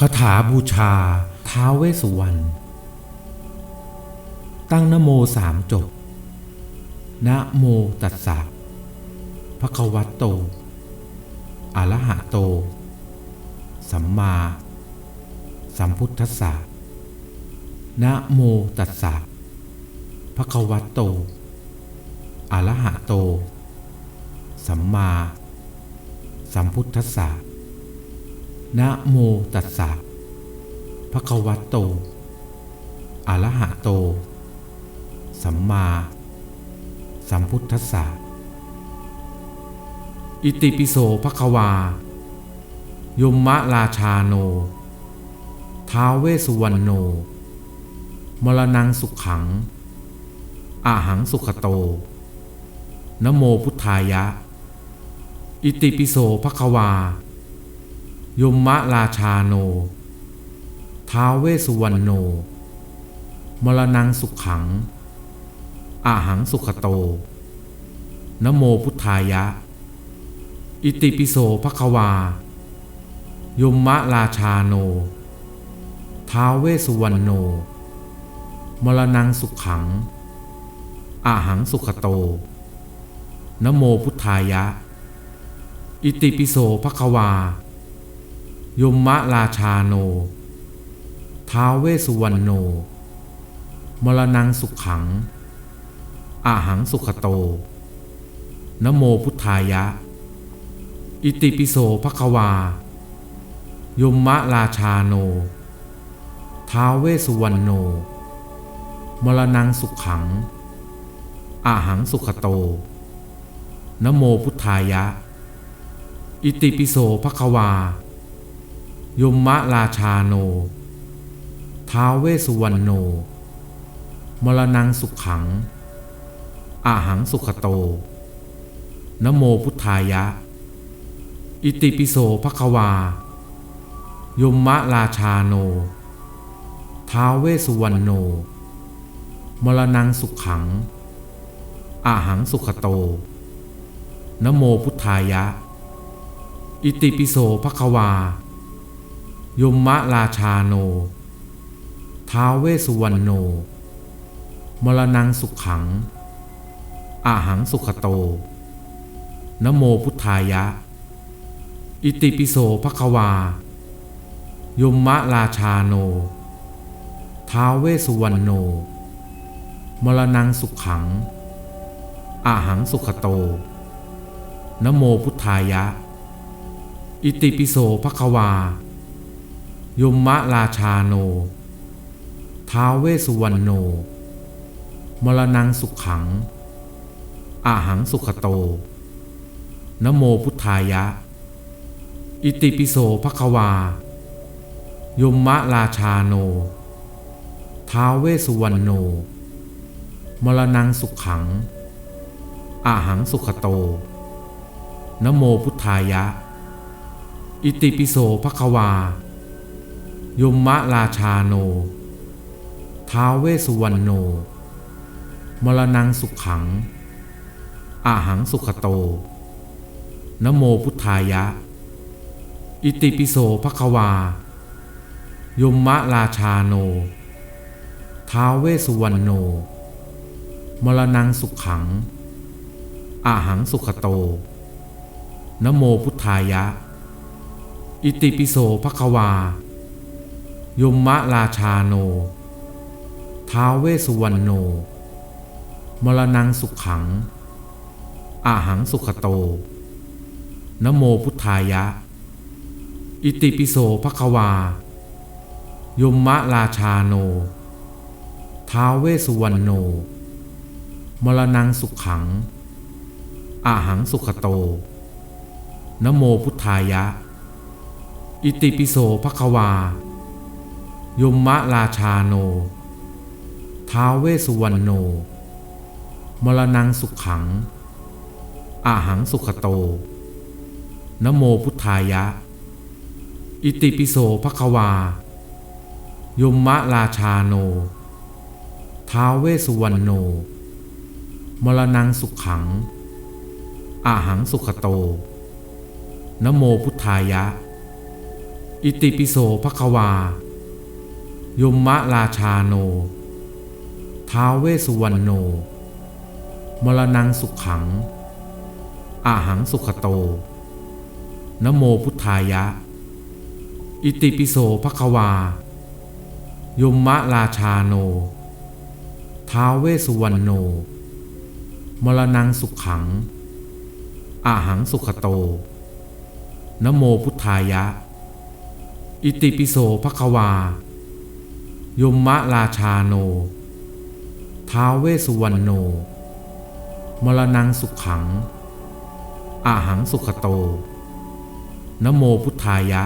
คาถาบูชาท้าวเวสุวรรณ ตั้งนโมสามจบ นะโมตัสสะภะคะวะโต อะระหะโต สัมมา สัมพุทธัสสะ นะโมตัสสะภะคะวะโต อะระหะโต สัมมา สัมพุทธัสสะ นะโมตัสสะภะคะวะโตอะระหะโต สัมมา สัมพุทธัสสะอิติปิโสภะคะวา ยมมะราชาโน ท้าเวสุวรรณโน มรณังสุขขัง อาหังสุขโตนะโมพุทธายะ อิติปิโสภะคะวา ยมมะราชาโน ท้าวเวสุวรรณโน มรณังสุขขัง อาหังสุขโต นโมพุทธายะ อิติปิโสภะคะวายมมะราชาโน ท้าวเวสุวรรณโน มรณังสุขขัง อาหังสุขโต นโมพุทธายะ อิติปิโสภะคะวา ยมมะราชาโน ท้าวเวสุวรรณโน มรณังสุขขัง อาหังสุขโต นโมพุทธายะ อิติปิโสภะคะวายมมะราชาโน ท้าวเวสุวรรณโน มรณังสุขขัง อาหังสุขโต นโมพุทธายะ อิติปิโสภะคะวา ยมมะราชาโน ท้าวเวสสุวรรณโน มรณังสุขขัง อาหังสุขโต นโมพุทธายะ อิติปิโสภะคะวายมมะราชาโน ท้าวเวสสุวรรณโน มรณังสุขขัง อาหังสุขโต นโมพุทธายะ อิติปิโสภะคะวา ยมมะราชาโน ท้าวเวสุวรรณโน มรณังสุขขัง อาหังสุขโต นโมพุทธายะ อิติปิโสภะคะวายมมะราชาโน ท้าวเวสุวรรณโน มรณังสุขขัง อาหังสุขโต นโมพุทธายะ อิติปิโสภะคะวา ยมมะราชาโน ท้าวเวสสุวรรณโน มรณังสุขขัง อาหังสุขโต นโมพุทธายะ อิติปิโสภะคะวายมมะราชาโน ท้าวเวสสุวรรณโน มรณังสุขขัง อาหังสุขโต นโมพุทธายะ อิติปิโสภะคะวา ยมมะราชาโน ท้าวเวสสุวรรณโน มรณังสุขขัง อาหังสุขโต นโมพุทธายะ อิติปิโสภะคะวายมมะราชาโน ท้าวเวสสุวรรณโน มรณังสุขขัง อาหังสุขโต นโมพุทธายะ อิติปิโสภะคะวา ยมมะราชาโน ท้าวเวสสุวรรณโน มรณังสุขขัง อาหังสุขโต นโมพุทธายะ อิติปิโสภะคะวายมมะราชาโน ท้าวเวสสุวรรณโน มรณังสุขขัง อาหังสุขโต นโมพุทธายะ อิติปิโสภะคะวา ยมมะราชาโน ท้าวเวสุวรรณโน มรณังสุขขัง อาหังสุขโต นโมพุทธายะ อิติปิโสภคะวายมมะราชาโน ท้าวเวสุวรรณโน มรณังสุขขัง อาหังสุขโต นโมพุทธายะออิติปิโสภควา ยมมะราชาโน ท้าวเวสุวรรณโน มรณังสุขขัง อาหังสุขโต นโมพุทธายะ อิติปิโสภควา ยมมะราชาโน ท้าวเวสุวรรณโน มรณังสุขขัง อาหังสุขโต นโมพุทธายะ อิติปิโสภควา ยมมะราชาโน ท้าเวสุวรรณโน มรณังสุขขัง อาหังสุขโต นโมพุทธายะ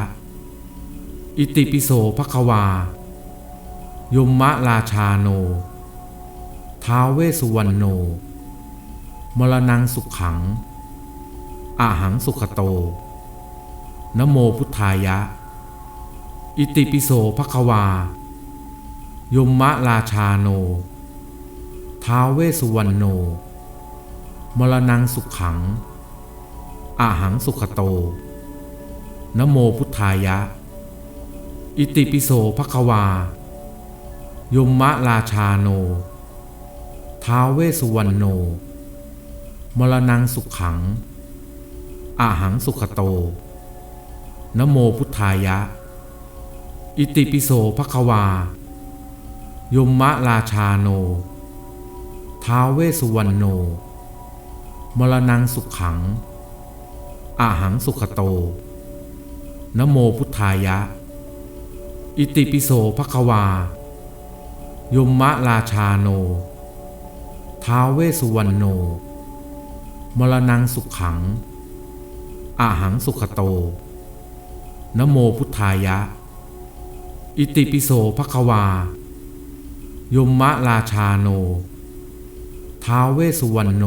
อิติปิโสภควา ยมมะราชาโน ท้าเวสุวรรณโน มรณังสุขขัง อาหังสุขโต นโมพุทธายะ อิติปิโสภควา ยมมะราชาโน ท้าวเวสสุวรรณโน มรณังสุขขัง อาหังสุขโต นโมพุทธายะ อิติปิโสภควา ยมมะราชาโน ท้าวเวสสุวรรณโน มรณังสุขขัง อาหังสุขโต นโมพุทธายะ อิติปิโสภควา ยมมะราชาโน ท้าวเวสุวรรณโน มรณังสุขขัง อาหังสุขโต นโมพุทธายะ อิติปิโสภควา ยมมะราชาโน ท้าวเวสุวรรณโน มรณังสุขขัง อาหังสุขโต นโมพุทธายะ อิติปิโสภควา ยมมะราชาโน ท้าวเวสสุวรรณโน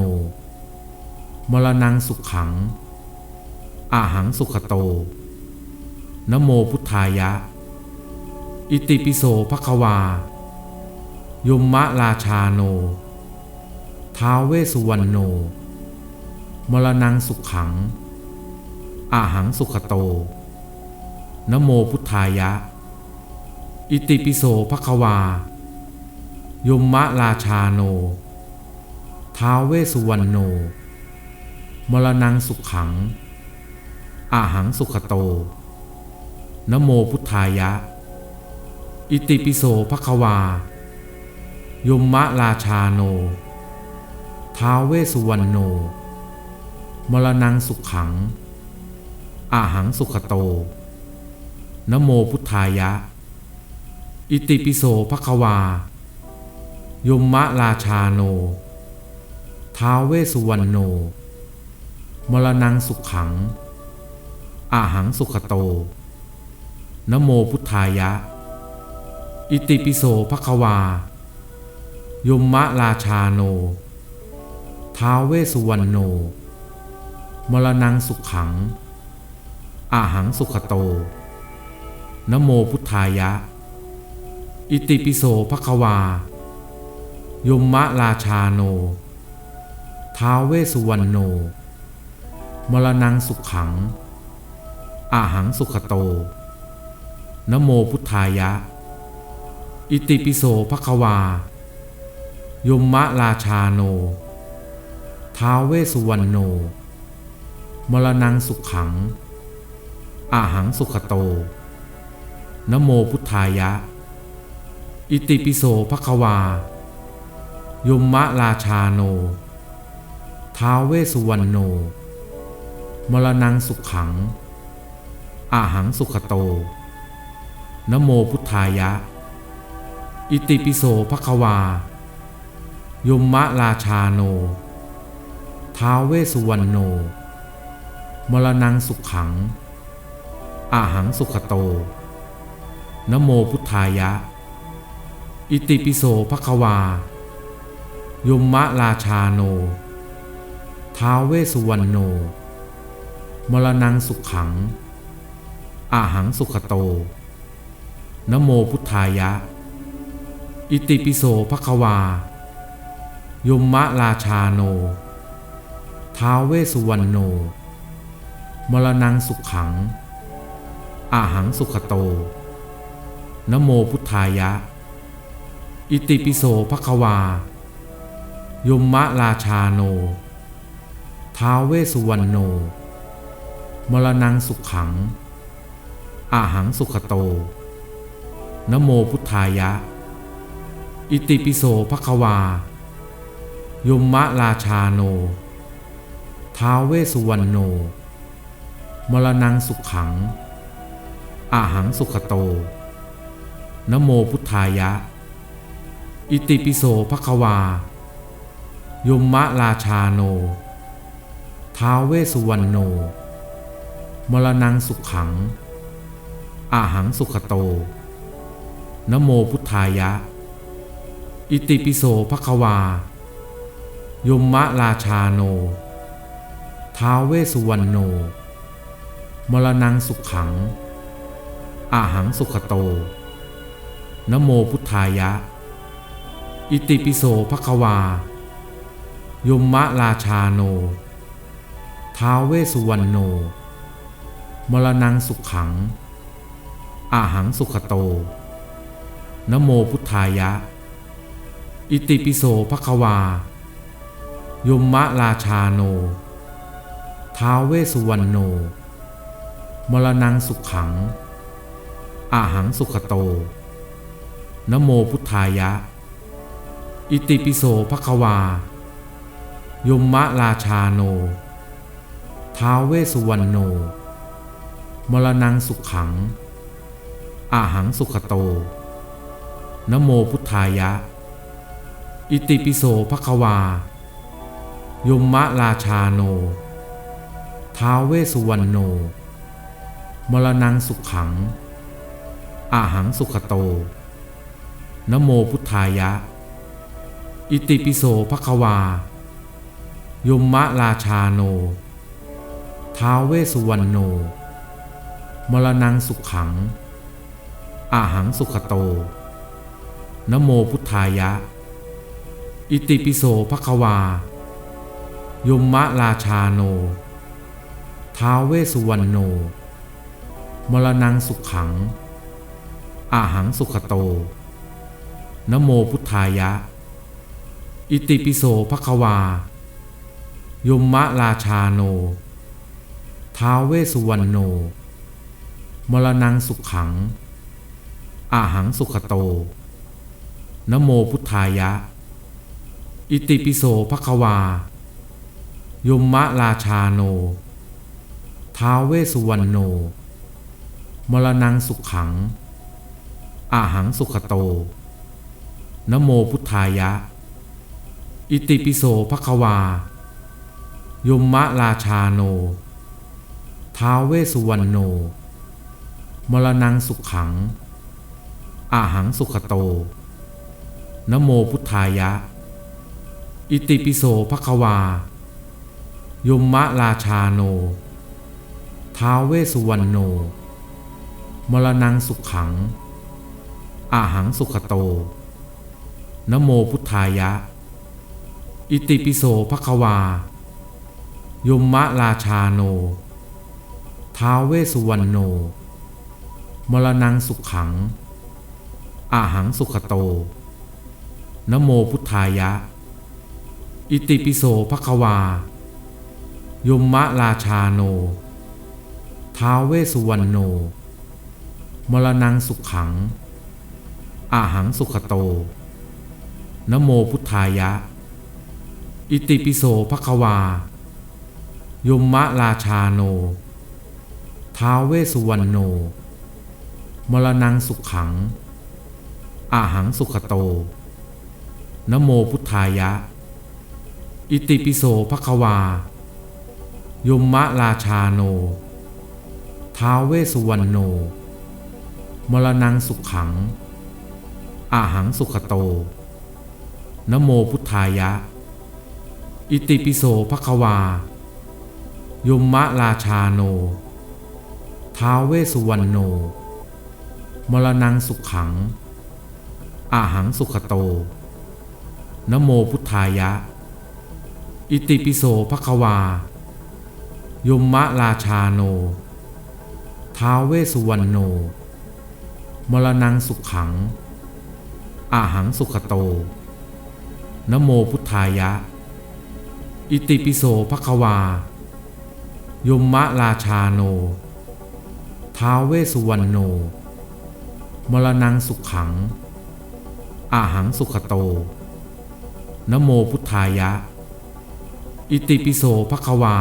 มรณังสุขขัง อาหังสุขโต นโมพุทธายะ อิติปิโสภควา ยมมะราชาโน ท้าวเวสสุวรรณโน มรณังสุขขัง อาหังสุขโต นโมพุทธายะ อิติปิโสภควา ยมมะราชาโน ท้าวเวสุวรรณโน มรณังสุขขัง อาหังสุขโต นโมพุทธายะ อิติปิโสภควา ยมมะราชาโน ท้าวเวสุวรรณโน มรณังสุขขัง อาหังสุขโต นโมพุทธายะ อิติปิโสภควา ยมมะราชาโน ท้าวเวสสุวรรณโน มรณังสุขขัง อาหังสุขโต นโมพุทธายะ อิติปิโสภควา ยมมะราชาโน ท้าวเวสสุวรรณโน มรณังสุขขัง อาหังสุขโต นโมพุทธายะ อิติปิโสภควา ยมมะราชาโน ท้าวเวสุวรรณโน มรณังสุขขัง อาหังสุขโต นโมพุทธายะ อิติปิโสภควา ยมมะราชาโน ท้าวเวสุวรรณโน มรณังสุขขัง อาหังสุขโต นโมพุทธายะ อิติปิโสภควา ยมมะราชาโน ท้าวเวสสุวรรณโน มรณังสุขขัง อาหังสุขโต นโมพุทธายะ อิติปิโสภควา ยมมะราชาโน ท้าวเวสสุวรรณโน มรณังสุขขัง อาหังสุขโต นโมพุทธายะ อิติปิโสภควา ยมมะราชาโน ท้าวเวสสุวรรณโน มรณังสุขขัง อาหังสุขโต นโมพุทธายะ อิติปิโสภควา ยมมะราชาโน ท้าวเวสสุวรรณโน มรณังสุขขัง อาหังสุขโต นโมพุทธายะ อิติปิโสภควา ยมมะราชาโน ท้าเวสุวรรณโน มรณังสุขขัง อาหังสุขโต นโมพุทธายะ อิติปิโสภควา ยมมะราชาโน ท้าเวสุวรรณโน มรณังสุขขัง อาหังสุขโต นโมพุทธายะ อิติปิโสภควา ยมมะราชาโน ท้าวเวสุวรรณโน มรณังสุขขัง อาหังสุขโต นโมพุทธายะ อิติปิโสภควา ยมมะราชาโน ท้าวเวสุวรรณโน มรณังสุขขัง อาหังสุขโต นโมพุทธายะ อิติปิโสภควา ยมมะราชาโน ท้าวเวสสุวรรณโน มรณังสุขขัง อาหังสุขโต นโมพุทธายะ อิติปิโสภควา ยมมะราชาโน ท้าวเวสสุวรรณโน มรณังสุขขัง อาหังสุขโต นโมพุทธายะ อิติปิโสภควา ยมมะราชาโน ท้าวเวสุวรรณโน มรณังสุขขัง อาหังสุขโต นโมพุทธายะ อิติปิโสภควา ยมมะราชาโน ท้าวเวสุวรรณโน มรณังสุขขัง อาหังสุขโต นโมพุทธายะ อิติปิโสภควา ยมมะราชาโน ท้าวเวสสุวรรณโน มรณังสุขขัง อาหังสุขโต นโมพุทธายะ อิติปิโสภควา ยมมะราชาโน ท้าวเวสสุวรรณโน มรณังสุขขัง อาหังสุขโต นโมพุทธายะ อิติปิโสภควา ยมมะราชาโน ท้าวเวสสุวรรณโน มรณังสุขขัง อาหังสุขโต นโมพุทธายะ อิติปิโสภควา ยมมะราชาโน ท้าวเวสสุวรรณโน มรณังสุขขัง อาหังสุขโต นโมพุทธายะ อิติปิโสภควา ยมมะราชาโน ท้าเวสุวรรณโน มรณังสุขขัง อาหังสุขโต นโมพุทธายะ อิติปิโสภควา ยมมะราชาโน ท้าเวสุวรรณโน มรณังสุขขัง อาหังสุขโต นโมพุทธายะ อิติปิโสภควา ยมมะราชาโน ท้าวเวสุวรรณโน มรณังสุขขัง อาหังสุขโต นโมพุทธายะ อิติปิโสภควา ยมมะราชาโน ท้าวเวสุวรรณโน มรณังสุขขัง อาหังสุขโต นโมพุทธายะ อิติปิโสภควา ยมมะราชาโน ท้าวเวสสุวรรณโน มรณังสุขขัง อาหังสุขโต นโมพุทธายะ อิติปิโสภควา ยมมะราชาโน ท้าวเวสสุวรรณโน มรณังสุขขัง อาหังสุขโต นโมพุทธายะ อิติปิโสภควา ยมมะราชาโน ท้าวเวสุวรรณโน มรณังสุขขัง อาหังสุขโต นโมพุทธายะ อิติปิโสภควา ยมมะราชาโน ท้าวเวสุวรรณโน มรณังสุขขัง อาหังสุขโต นโมพุทธายะ อิติปิโสภควา ยมมะราชาโน ท้าวเวสุวรรณโน มรณังสุขขัง อาหังสุขโต นโมพุทธายะ อิติปิโสภควา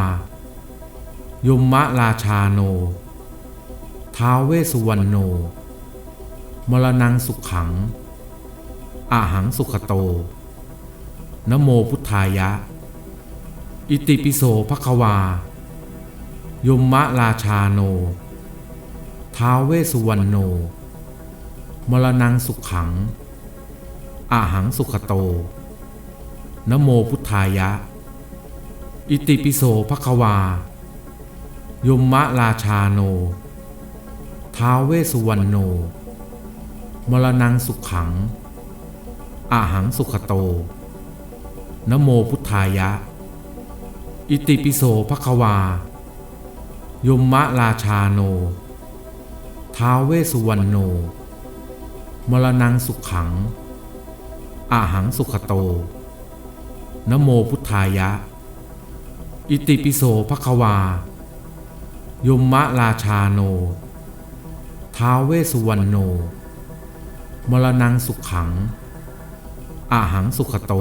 ยมมะราชาโน ท้าวเวสุวรรณโน มรณังสุขขัง อาหังสุขโต นโมพุทธายะ อิติปิโสภควา ยมมะราชาโน ท้าวเวสุวรรณโน มรณังสุขขัง อาหังสุขโต นโมพุทธายะ อิติปิโสภควา ยมมะราชาโน ท้าวเวสุวรรณโน มรณังสุขขัง อาหังสุขโต นโมพุทธายะ อิติปิโสภควา ยมมะราชาโน ท้าวเวสุวรรณโน มรณังสุขขัง อาหังสุขโต นโมพุทธายะ อิติปิโสภควา ยมมะราชาโน ท้าวเวสุวรรณโน มรณังสุขขัง อาหังสุขโต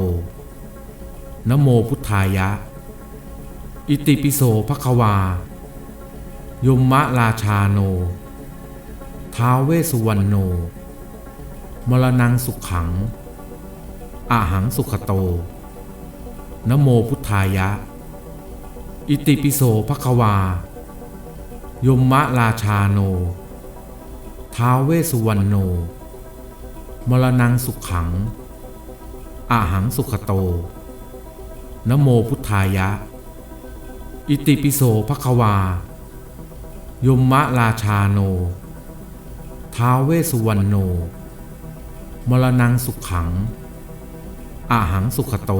นโมพุทธายะ อิติปิโสภควา ยมมะราชาโน ท้าวเวสุวรรณโน มรณังสุขขัง อาหังสุขโต นโมพุทธายะ อิติปิโสภควา ยมมะราชาโน ท้าวเวสุวรรณโน มรณังสุขขัง อาหังสุขโต นโมพุทธายะ อิติปิโสภควา ยมมะราชาโน ท้าวเวสุวรรณโน มรณังสุขขัง อาหังสุขโต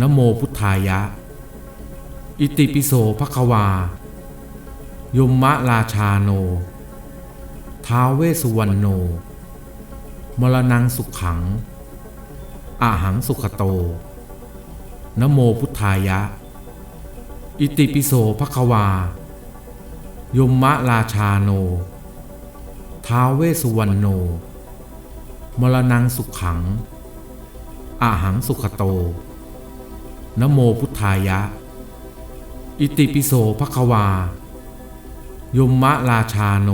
นโมพุทธายะ อิติปิโสภควา ยมมะราชาโน ท้าวเวสุวรรณโน มรณังสุขขัง อาหังสุขโต นโมพุทธายะ อิติปิโสภควา ยมมะราชาโน ท้าวเวสสุวรรณโน มรณังสุขขัง อาหังสุขโต นโมพุทธายะ อิติปิโสภควา ยมมะราชาโน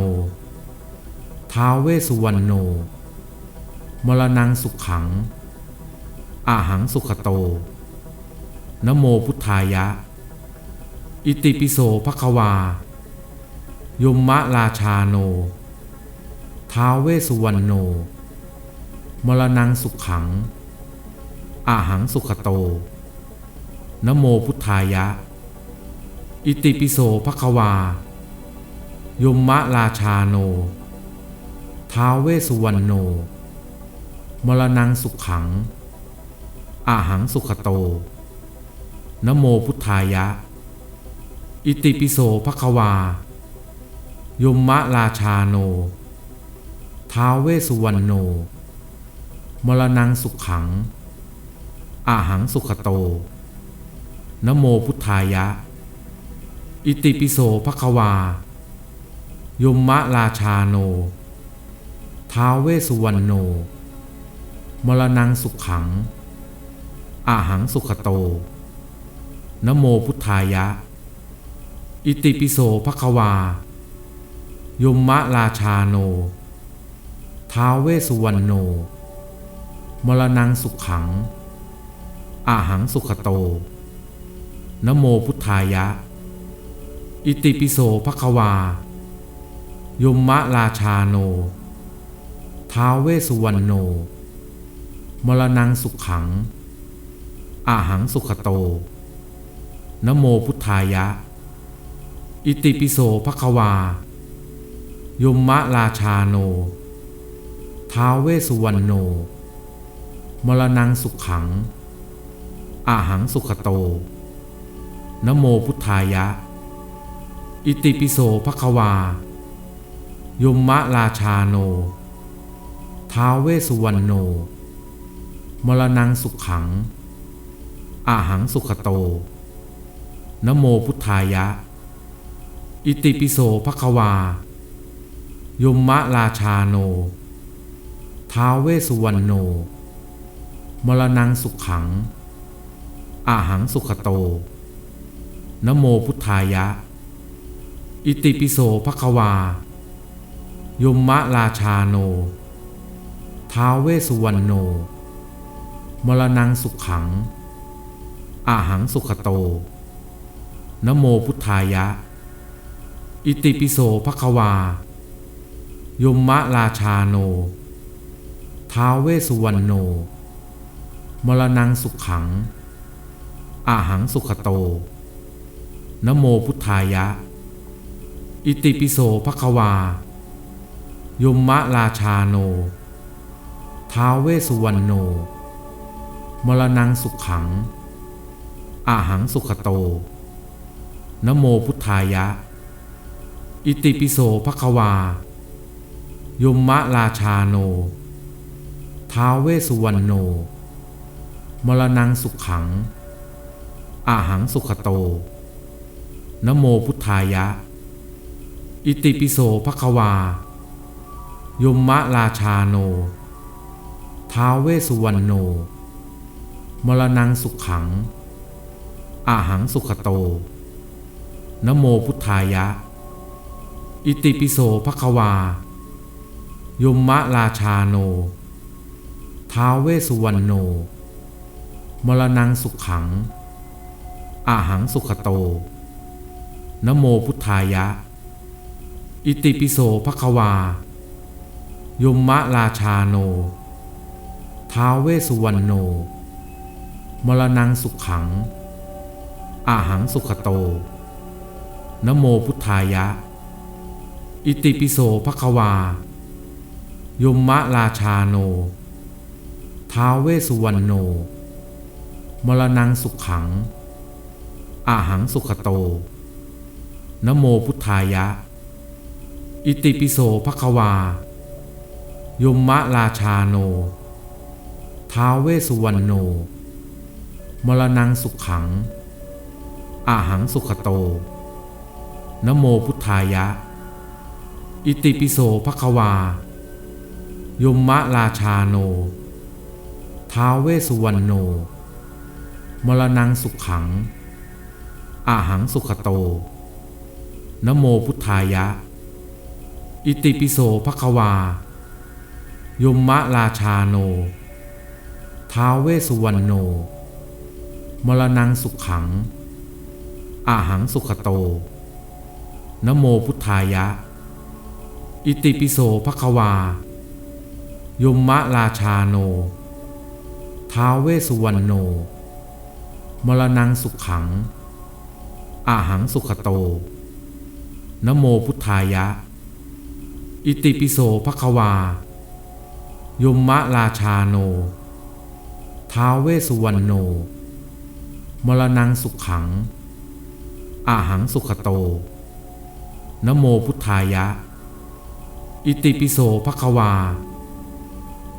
ท้าวเวสสุวรรณโน มรณังสุขขัง อาหังสุขโต นโมพุทธายะ อิติปิโสภควา ยมมะราชาโน ท้าวเวสสุวรรณโน มรณังสุขขัง อาหังสุขโต นโมพุทธายะ อิติปิโสภควา ยมมะราชาโน ท้าวเวสสุวรรณโน มรณังสุขขัง อาหังสุขโต นโมพุทธายะ อิติปิโสภควา ยมมะราชาโน ท้าวเวสุวรรณโน มรณังสุขขัง อาหังสุขโต นโมพุทธายะ อิติปิโสภควา ยมมะราชาโน ท้าวเวสุวรรณโน มรณังสุขขัง อาหังสุขโต นโมพุทธายะ อิติปิโสภควา ยมมะราชาโน ท้าวเวสุวรรณโน มรณังสุขขัง อาหังสุขโต นโมพุทธายะ อิติปิโสภควา ยมมะราชาโน ท้าวเวสุวรรณโน มรณังสุขขัง อาหังสุขโต นโมพุทธายะ อิติปิโสภควา ยมมะราชาโน ท้าวเวสสุวรรณโน มรณังสุขขัง อาหังสุขโต นโมพุทธายะ อิติปิโสภควา ยมมะราชาโน ท้าวเวสสุวรรณโน มรณังสุขขัง อาหังสุขโต นโมพุทธายะ อิติปิโสภควา ยมมะราชาโน ท้าเวสุวรรณโน มรณังสุขขัง อาหังสุขโต นโมพุทธายะ อิติปิโสภควา ยมมะราชาโน ท้าเวสุวรรณโน มรณังสุขขัง อาหังสุขโต นโมพุทธายะ อิติปิโสภควา ยมมะราชาโน ท้าวเวสสุวรรณโน มรณังสุขขัง อาหังสุขโต นโมพุทธายะ อิติปิโสภควา ยมมะราชาโน ท้าวเวสสุวรรณโน มรณังสุขขัง อาหังสุขโต นโมพุทธายะ อิติปิโสภควา ยมมะราชาโน ท้าวเวสุวรรณโน มรณังสุขขัง อาหังสุขโต นโมพุทธายะ อิติปิโสภควา ยมมะราชาโน ท้าวเวสุวรรณโน มรณังสุขขัง อาหังสุขโต นโมพุทธายะ อิติปิโสภควา ยมมะราชาโน ท้าวเวสุวรรณโน มรณังสุขขัง อาหังสุขโต นโมพุทธายะ อิติปิโสภควา ยมมะราชาโน ท้าวเวสุวรรณโน มรณังสุขขัง อาหังสุขโต นโมพุทธายะ อิติปิโสภควา ยมมะราชาโน ท้าเวสุวรรณโน มรณังสุขขัง อาหังสุขโต นโมพุทธายะ อิติปิโสภควา ยมมะราชาโน ท้าเวสุวรรณโน มรณังสุขขัง อาหังสุขโต นโมพุทธายะ อิติปิโสภควา ยมมะราชาโน ท้าวเวสุวรรณโน มรณังสุขขัง อาหังสุขโต นโมพุทธายะ อิติปิโสภควา ยมมะราชาโน ท้าวเวสุวรรณโน มรณังสุขขัง อาหังสุขโต นโมพุทธายะ อิติปิโสภควา ยมมะราชาโน ท้าวเวสสุวรรณโน มรณังสุขขัง อาหังสุขโต นโมพุทธายะ อิติปิโสภควา ยมมะราชาโน ท้าวเวสสุวรรณโน มรณังสุขขัง อาหังสุขโต นโมพุทธายะ อิติปิโสภควา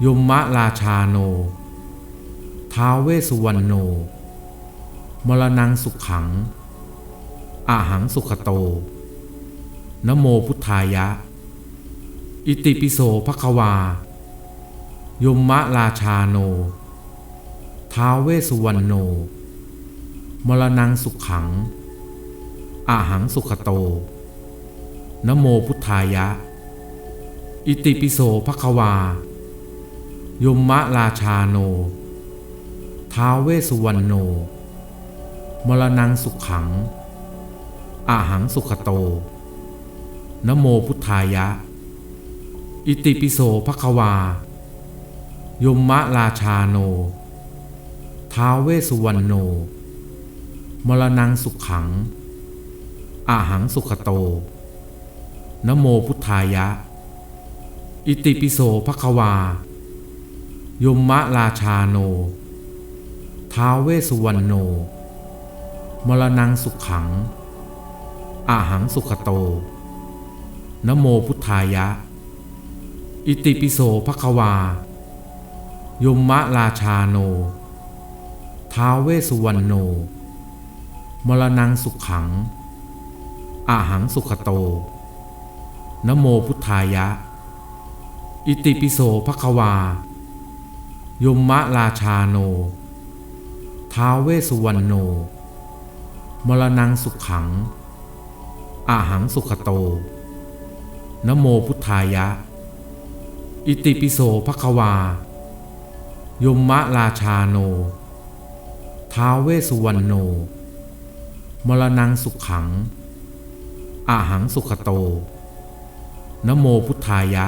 ยมมะราชาโน ท้าวเวสสุวรรณโน มรณังสุขขัง อาหังสุขโต นโมพุทธายะ อิติปิโสภควา ยมมะราชาโน ท้าวเวสสุวรรณโน มรณังสุขขัง อาหังสุขโต นโมพุทธายะ อิติปิโสภควา ยมมะราชาโน ท้าเวสุวรรณโน มรณังสุขขัง อาหังสุขโต นโมพุทธายะ อิติปิโสภควา ยมมะราชาโน ท้าเวสุวรรณโน มรณังสุขขัง อาหังสุขโต นโมพุทธายะ อิติปิโสภควา ยมมะราชาโน ท้าวเวสุวรรณโน มรณังสุขขัง อาหังสุขโต นโมพุทธายะ อิติปิโสภควา ยมมะราชาโน ท้าวเวสุวรรณโน มรณังสุขขัง อาหังสุขโต นโมพุทธายะ อิติปิโสภควา ยมมะราชาโน ท้าวเวสุวรรณโน มรณังสุขขัง อาหังสุขโต นโมพุทธายะ อิติปิโสภควา ยมมะราชาโน ท้าวเวสุวรรณโน มรณังสุขขัง อาหังสุขโต นโมพุทธายะ